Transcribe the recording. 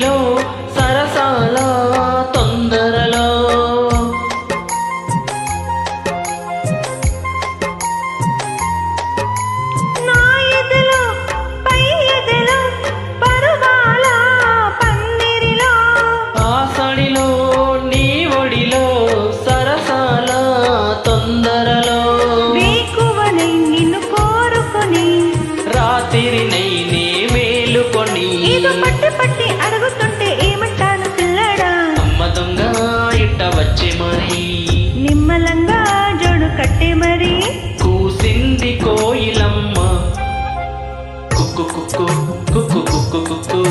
ఊరిలో సరసాల తొందరలో. ఆసడిలో నీ ఒడిలో సరసాల తొందరలో. వేకువనై నిన్ను కోరుకుని రాత్రి నై ఏదో పట్టి పట్టి అడుగుతుంటే ఏమంటాను పిల్లడా? అమ్మ దొంగ ఇట్ట వచ్చే మరి. నిమ్మలంగా జోడు కట్టే మరి. కూసింది కోయిలమ్మ. కుక్కు కుక్కు కుక్కు కుక్కు కుక్కు.